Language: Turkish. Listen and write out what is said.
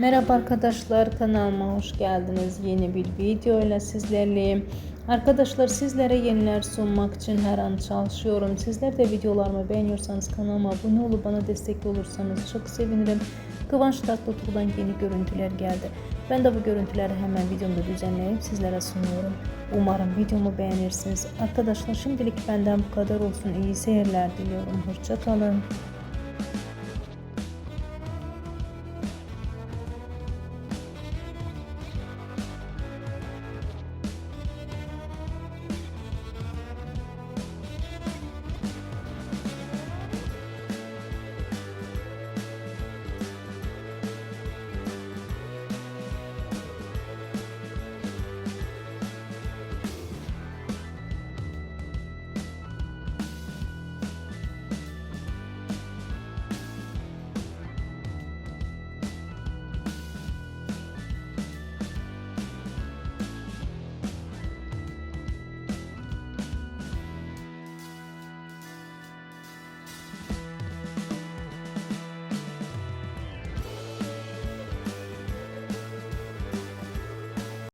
Merhaba arkadaşlar kanalıma hoş geldiniz. Yeni bir video ile sizlerleyim. Arkadaşlar sizlere yeniler sunmak için her an çalışıyorum. Sizler de videolarımı beğeniyorsanız kanalıma abone olup bana destek olursanız çok sevinirim. Kıvanç Tatlıtuğ'dan yeni görüntüler geldi. Ben de bu görüntüleri hemen videomda düzenleyip sizlere sunuyorum. Umarım videomu beğenirsiniz. Arkadaşlar şimdilik benden bu kadar olsun. İyi seyirler diliyorum. Hoşçakalın.